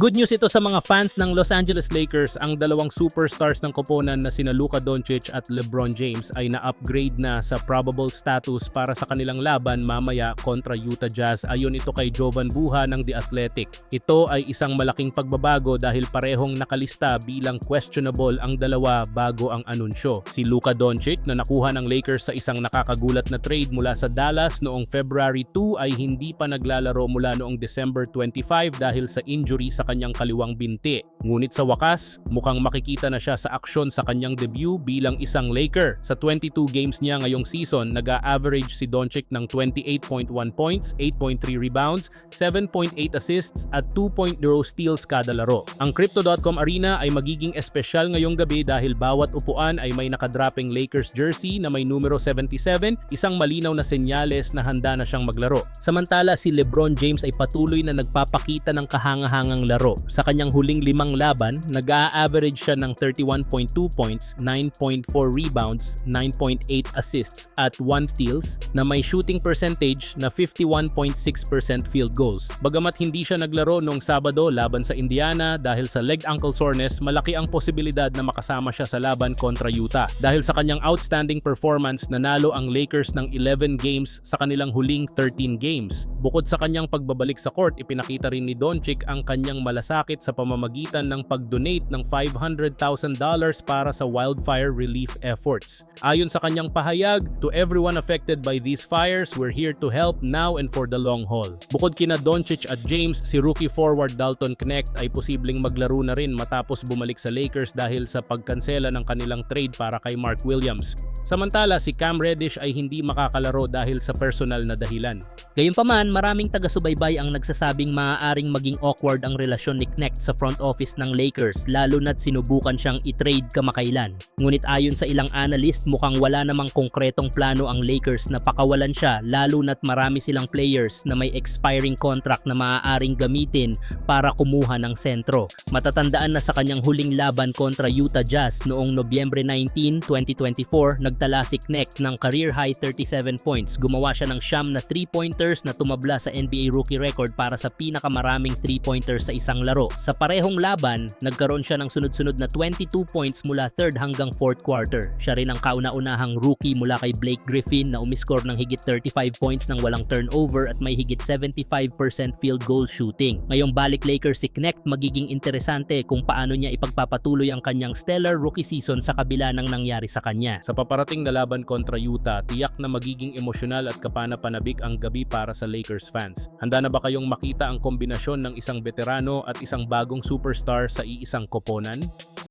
Good news ito sa mga fans ng Los Angeles Lakers. Ang dalawang superstars ng koponan na sina Luka Doncic at LeBron James ay na-upgrade na sa probable status para sa kanilang laban mamaya kontra Utah Jazz. Ayon ito kay Jovan Buha ng The Athletic. Ito ay isang malaking pagbabago dahil parehong nakalista bilang questionable ang dalawa bago ang anunsyo. Si Luka Doncic na nakuha ng Lakers sa isang nakakagulat na trade mula sa Dallas noong February 2 ay hindi pa naglalaro mula noong December 25 dahil sa injury sa kanyang kaliwang binti. Ngunit sa wakas, mukhang makikita na siya sa aksyon sa kanyang debut bilang isang Laker. Sa 22 games niya ngayong season, nag-a-average si Doncic ng 28.1 points, 8.3 rebounds, 7.8 assists at 2.0 steals kada laro. Ang Crypto.com Arena ay magiging espesyal ngayong gabi dahil bawat upuan ay may nakadropping Lakers jersey na may numero 77, isang malinaw na senyales na handa na siyang maglaro. Samantala si LeBron James ay patuloy na nagpapakita ng kahangahangang laro. Sa kanyang huling limang laban, nag-a-average siya ng 31.2 points, 9.4 rebounds, 9.8 assists at 1 steals na may shooting percentage na 51.6% field goals. Bagamat hindi siya naglaro noong Sabado laban sa Indiana dahil sa leg ankle soreness, malaki ang posibilidad na makasama siya sa laban kontra Utah. Dahil sa kanyang outstanding performance, nanalo ang Lakers ng 11 games sa kanilang huling 13 games. Bukod sa kanyang pagbabalik sa court, ipinakita rin ni Doncic ang kanyang malasakit sa pamamagitan ng pag-donate ng $500,000 para sa wildfire relief efforts. Ayon sa kanyang pahayag, to everyone affected by these fires, we're here to help now and for the long haul. Bukod kina Doncic at James, si rookie forward Dalton Knecht ay posibleng maglaro na rin matapos bumalik sa Lakers dahil sa pagkansela ng kanilang trade para kay Mark Williams. Samantala, si Cam Reddish ay hindi makakalaro dahil sa personal na dahilan. Gayunpaman, maraming taga-subaybay ang nagsasabing maaaring maging awkward ang relasyon ni Knecht sa front office ng Lakers lalo na't sinubukan siyang i-trade kamakailan. Ngunit ayon sa ilang analyst, mukhang wala namang konkretong plano ang Lakers na pakawalan siya lalo na't marami silang players na may expiring contract na maaaring gamitin para kumuha ng sentro. Matatandaan na sa kanyang huling laban kontra Utah Jazz noong Nobyembre 19, 2024, nagtala si Knecht ng career-high 37 points. Gumawa siya ng siyam na 3-pointers na tumabla sa NBA rookie record para sa pinakamaraming 3-pointers sa isang laro. Sa parehong laban, nagkaroon siya ng sunod-sunod na 22 points mula 3rd hanggang 4th quarter. Siya rin ang kauna-unahang rookie mula kay Blake Griffin na umiscore ng higit 35 points ng walang turnover at may higit 75% field goal shooting. Ngayong balik Lakers si Knecht, magiging interesante kung paano niya ipagpapatuloy ang kanyang stellar rookie season sa kabila ng nangyari sa kanya. Sa paparating na laban kontra Utah, tiyak na magiging emosyonal at kapana-panabik ang gabi para sa Lakers fans. Handa na ba kayong makita ang kombinasyon ng isang veterano at isang bagong superstar sa iisang koponan?